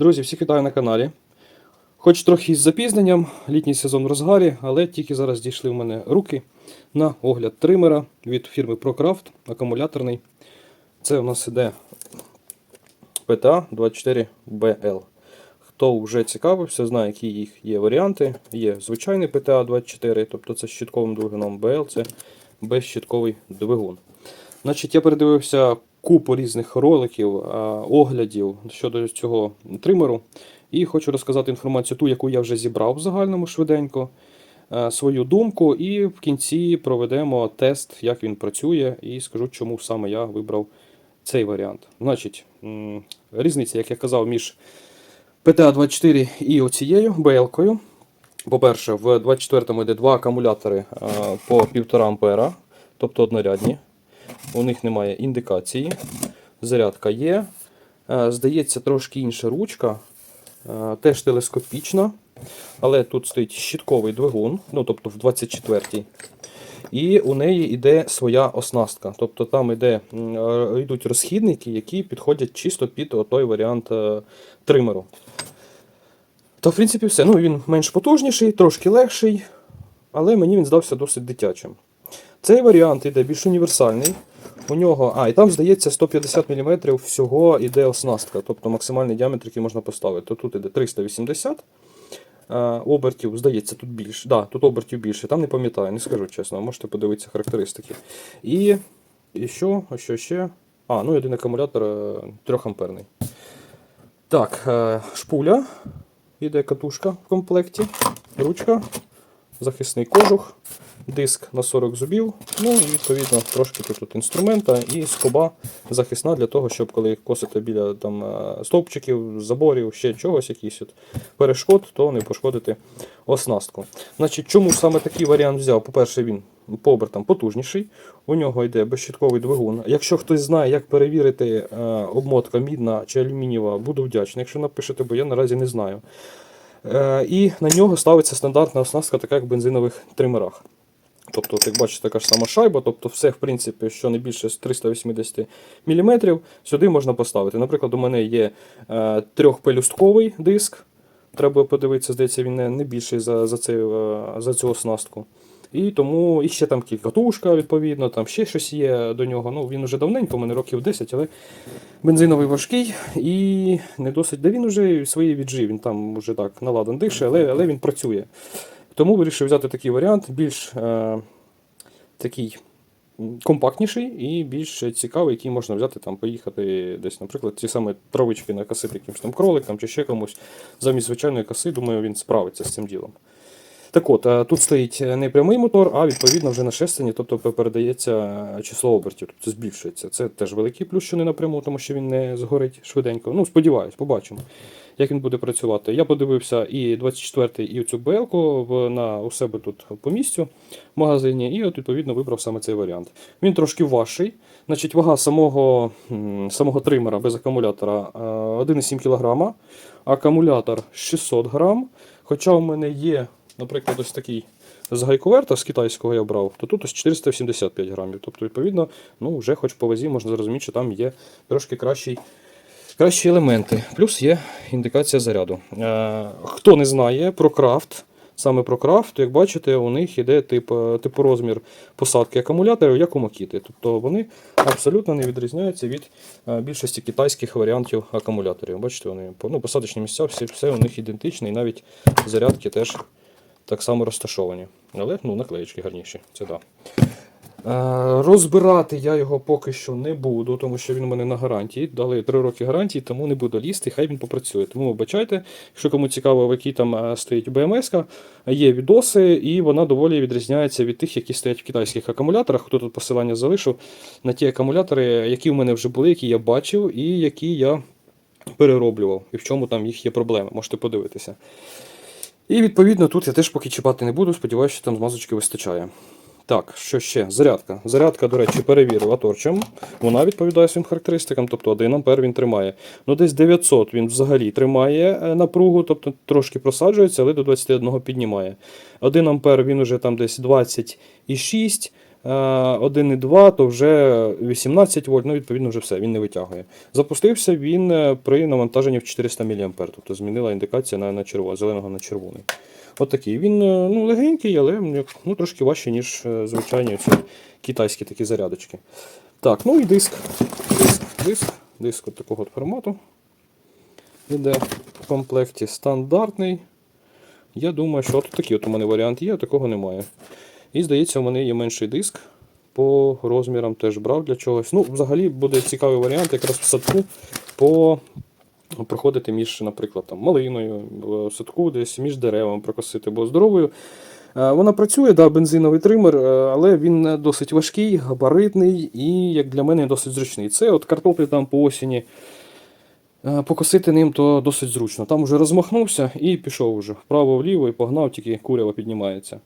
Друзі, всіх вітаю на каналі. Хоч трохи із запізненням, літній сезон в розгарі, але тільки зараз дійшли в мене руки на огляд тримера від фірми ProCraft, акумуляторний. Це у нас іде PTA 24BL. Хто вже цікавився, знає, які їх є варіанти. Є звичайний PTA 24, тобто це з щитковим двигуном BL, це безщитковий двигун. Значить, я передивився купу різних роликів, оглядів щодо цього тримеру. І хочу розказати інформацію, ту, яку я вже зібрав в загальному швиденько, е, свою думку, і в кінці проведемо тест, як він працює, і скажу, чому саме я вибрав цей варіант. Значить, різниця, як я казав, між PTA 24 і оцією BL-кою. По-перше, в 24-му йде два акумулятори е, по 1,5 ампера, тобто однорядні. У них немає індикації. Зарядка є. Е, Здається, трошки інша ручка. Е, Теж телескопічна. Але тут стоїть щитковий двигун, ну тобто в 24-й. І у неї йде своя оснастка. Тобто там йде, е, йдуть розхідники, які підходять чисто під той варіант тримеру. Та, в принципі, все. Ну, він менш потужніший, трошки легший, але мені він здався досить дитячим. Цей варіант йде більш універсальний. У нього, а, і там, здається, 150 мм всього йде оснастка, тобто максимальний діаметр, який можна поставити. Тут іде 380 е, обертів, здається, тут більше. Да, тут обертів більше, там не пам'ятаю, не скажу чесно, можете подивитися характеристики. І, і що, що ще? А, ну один акумулятор 3 амперний. Так, е, шпуля. Іде катушка в комплекті, ручка, захисний кожух, диск на 40 зубів. Ну і відповідно трошки тут, тут інструмента і скоба захисна для того, щоб коли косите біля там, е, стовпчиків, заборів, ще чогось, якісь от перешкод, то не пошкодити оснастку. Значить, чому саме такий варіант взяв? По-перше, він по обертам потужніший. У нього йде безщитковий двигун. Якщо хтось знає, як перевірити е, обмотка мідна чи алюмінієва, буду вдячний, якщо напишете, бо я наразі не знаю. Е, і на нього ставиться стандартна оснастка, така як в бензинових тримерах. Тобто, от як бачите, така ж сама шайба, тобто все, в принципі, що не більше 380 мм, сюди можна поставити. Наприклад, у мене є е, трьохпелюстковий диск. Треба подивитися, здається, він не, не більший за, за, цей, е, за цю оснастку. І тому і ще там катушка, відповідно, там ще щось є до нього. Ну, Він вже давненько, у мене років 10, але бензиновий важкий і не досить. Де він вже свої віджив, він там вже так наладан дише, але, але він працює. Тому вирішив взяти такий варіант, більш е, такий компактніший і більш цікавий, який можна взяти, там, поїхати десь, наприклад, ті самі травички накосити якимось там кроликам чи ще комусь. Замість звичайної коси, думаю, він справиться з цим ділом. Так от, е, тут стоїть не прямий мотор, а відповідно вже на шестерні, тобто передається е, число обертів, тобто збільшується. Це теж великий плюс, що не напряму, тому що він не згорить швиденько. Ну, сподіваюсь, побачимо, як він буде працювати. Я подивився і 24-й, і цю БЛ-ку у себе тут по місцю в магазині, і от відповідно вибрав саме цей варіант. Він трошки важчий. Значить, вага самого, самого тримера без акумулятора е, 1,7 кг, акумулятор 600 грам. Хоча у мене є, наприклад, ось такий з гайковерта з китайського я брав, то тут ось 475 грамів. Тобто, відповідно, ну, вже хоч по вазі можна зрозуміти, що там є трошки кращий. Кращі елементи, плюс є індикація заряду. Е, хто не знає про крафт, саме про крафт, як бачите, у них іде тип, типу розмір посадки акумуляторів, як у Макіти. Тобто вони абсолютно не відрізняються від е, більшості китайських варіантів акумуляторів. Бачите, вони ну, посадочні місця, всі, все у них ідентичне, і навіть зарядки теж так само розташовані. Але ну, наклеєчки гарніші, це да. Е, Розбирати я його поки що не буду, тому що він у мене на гарантії. Дали 3 роки гарантії, тому не буду лізти, хай він попрацює. Тому вибачайте, якщо кому цікаво, в якій там е, стоїть БМС, є відоси, і вона доволі відрізняється від тих, які стоять в китайських акумуляторах. Хто тут посилання залишив на ті акумулятори, які в мене вже були, які я бачив, і які я перероблював, і в чому там їх є проблеми. Можете подивитися. І відповідно тут я теж поки чіпати не буду, сподіваюся, що там змазочки вистачає. Так, що ще? Зарядка. Зарядка, до речі, перевірив аторчем. Вона відповідає своїм характеристикам, тобто 1 ампер він тримає. Ну, десь 900 він взагалі тримає е, напругу, тобто трошки просаджується, але до 21 піднімає. 1 ампер він уже там десь 26, е, 1,2, то вже 18 вольт, ну відповідно вже все, він не витягує. Запустився він е, при навантаженні в 400 мА, тобто змінила індикація на, на червоний, зеленого на червоний. От. Він е, ну, легенький, але ну, трошки важче, ніж е, звичайні ці китайські такі зарядочки. Так, ну і диск. Диск, диск, диск от такого от формату. Іде в комплекті стандартний. Я думаю, що от такий от у мене варіант є, а такого немає. І здається, у мене є менший диск. По розмірам теж брав для чогось. Ну, взагалі буде цікавий варіант якраз в садку по проходити між, наприклад, там, малиною, в садку, десь між деревами прокосити, бо здоровою. Е, Вона працює, да, бензиновий тример, е, але він досить важкий, габаритний і, як для мене, досить зручний. Це от картоплі там по осені. Е, Покосити ним то досить зручно. Там вже розмахнувся і пішов вже вправо-вліво і погнав, тільки курява піднімається.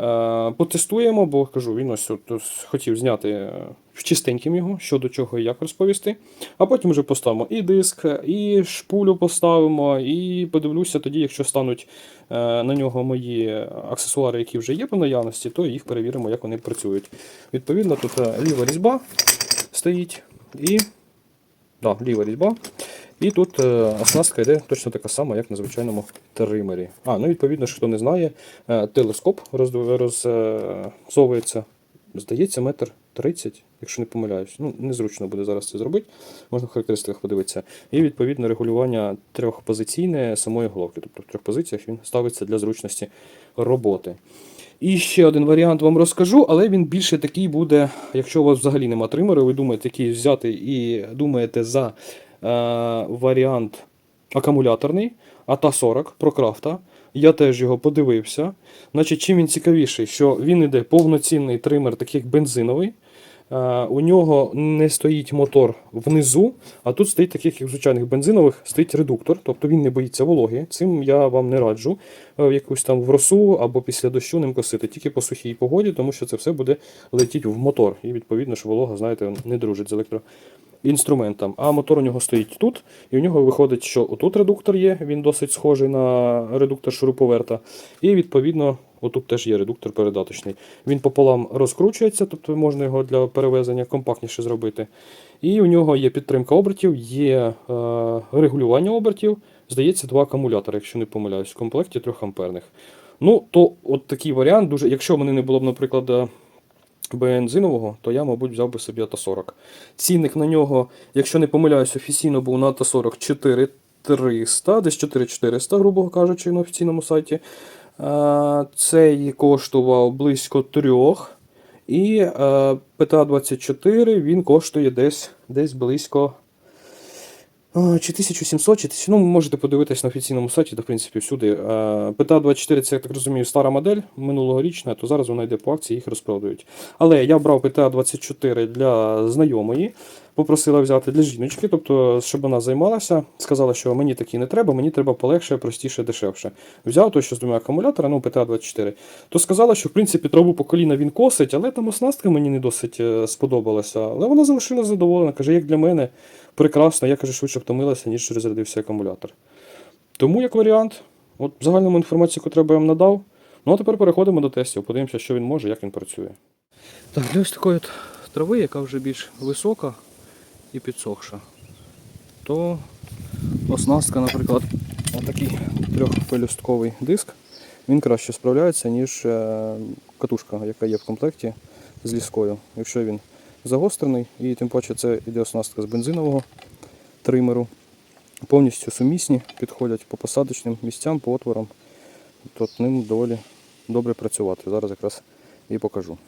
Е, Потестуємо, бо кажу, він ось от, хотів зняти е, чистеньким його, що до чого і як розповісти. А потім вже поставимо і диск, і шпулю поставимо, і подивлюся тоді, якщо стануть на нього мої аксесуари, які вже є по наявності, то їх перевіримо, як вони працюють. Відповідно, тут ліва різьба стоїть і. Да, ліва різьба. І тут е, оснастка йде точно така сама, як на звичайному тримері. А, ну відповідно, що хто не знає, е, телескоп роз- розсовується, здається, метр 30, якщо не помиляюсь. Ну, незручно буде зараз це зробити. Можна в характеристиках подивитися. І відповідно регулювання трьохпозиційне самої головки. Тобто в трьох позиціях він ставиться для зручності роботи. І ще один варіант вам розкажу, але він більше такий буде, якщо у вас взагалі нема тримеру, ви думаєте який взяти і думаєте за варіант акумуляторний АТА-40 ProCraft. Я теж його подивився. Значить, чим він цікавіший, що він іде повноцінний тример, такий як бензиновий. Е, У нього не стоїть мотор внизу, а тут стоїть таких, як звичайних бензинових, стоїть редуктор, тобто він не боїться вологи. Цим я вам не раджу е, в якусь там в росу або після дощу ним косити, тільки по сухій погоді, тому що це все буде летіти в мотор. І відповідно, що волога, знаєте, не дружить з електроінструментом. А мотор у нього стоїть тут, і у нього виходить, що отут редуктор є, він досить схожий на редуктор шуруповерта. І відповідно. Отут теж є редуктор передаточний. Він пополам розкручується, тобто можна його для перевезення компактніше зробити. І у нього є підтримка обертів, є е, регулювання обертів. Здається, два акумулятори, якщо не помиляюсь, в комплекті 3 амперних. Ну, то от такий варіант, дуже, якщо в мене не було б, наприклад, е, бензинового, то я, мабуть, взяв би собі АТА-40. Цінник на нього, якщо не помиляюсь, офіційно був на АТА-40 4300, десь 4400, грубо кажучи, на офіційному сайті. Цей коштував близько трьох. І е, ПТА-24 він коштує десь, десь близько Чи 1700, чи 1000, ну можете подивитись на офіційному сайті, та в принципі всюди. ПТА-24 це, я так розумію, стара модель минулогорічна, то зараз вона йде по акції, їх розпродають. Але я брав ПТА-24 для знайомої, попросила взяти для жіночки, тобто, щоб вона займалася. Сказала, що мені такі не треба, мені треба полегше, простіше, дешевше. Взяв той, що з двома акумуляторами, ну ПТА-24. То сказала, що в принципі траву по коліна він косить, але там оснастка мені не досить е, сподобалася. Але вона залишилася задоволена. Каже, як для мене прекрасно, я каже, швидше втомилася, ніж розрядився акумулятор. Тому, як варіант, от загальному інформацію, яку треба я вам надав. Ну а тепер переходимо до тестів, подивимося, що він може, як він працює. Так, для ось такої от трави, яка вже більш висока і підсохша, то оснастка, наприклад, отакий трьохпелюстковий диск, він краще справляється, ніж е, катушка, яка є в комплекті з ліскою. Якщо він загострений, і тим паче це йде оснастка з бензинового тримеру. Повністю сумісні, підходять по посадочним місцям, по отворам. Тут ним доволі добре працювати. Зараз якраз і покажу.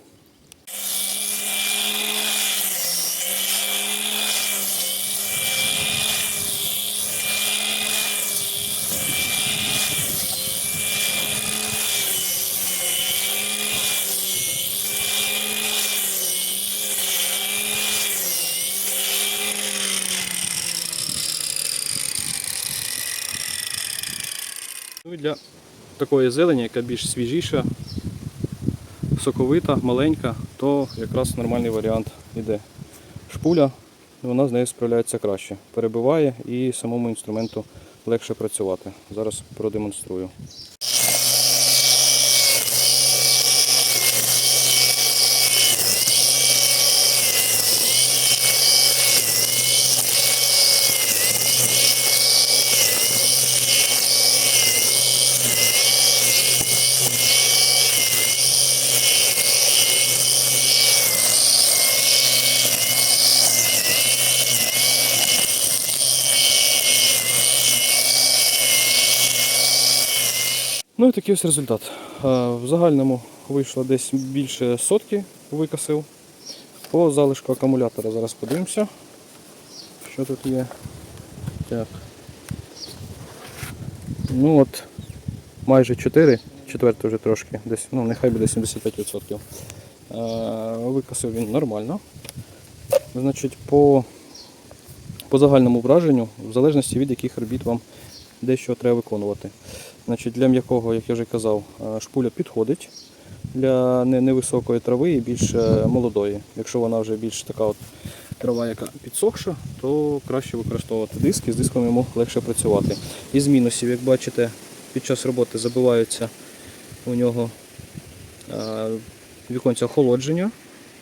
Для такої зелені, яка більш свіжіша, соковита, маленька, то якраз нормальний варіант іде. Шпуля, вона з нею справляється краще. Перебиває і самому інструменту легше працювати. Зараз продемонструю. Ну і такий ось результат. Е, В загальному вийшло десь більше сотки викосив. По залишку акумулятора зараз подивимося, що тут є. Так. Ну от, майже 4, четверте вже трошки, десь, ну нехай буде 75%. Е, Викосив він нормально. Значить, по, по загальному враженню, в залежності від яких робіт вам дещо треба виконувати. Значить, для м'якого, як я вже казав, е, шпуля підходить. Для невисокої трави і більш е, молодої. Якщо вона вже більш така от трава, яка підсохша, то краще використовувати диск і з диском йому легше працювати. Із мінусів, як бачите, під час роботи забиваються у нього е, віконця охолодження.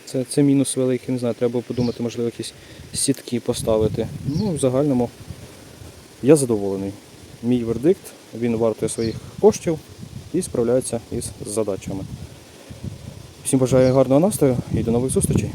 Це, це мінус великий, не знаю, треба подумати, можливо, якісь сітки поставити. Ну, в загальному я задоволений. Мій вердикт, він вартує своїх коштів і справляється із задачами. Всім бажаю гарного настрою і до нових зустрічей.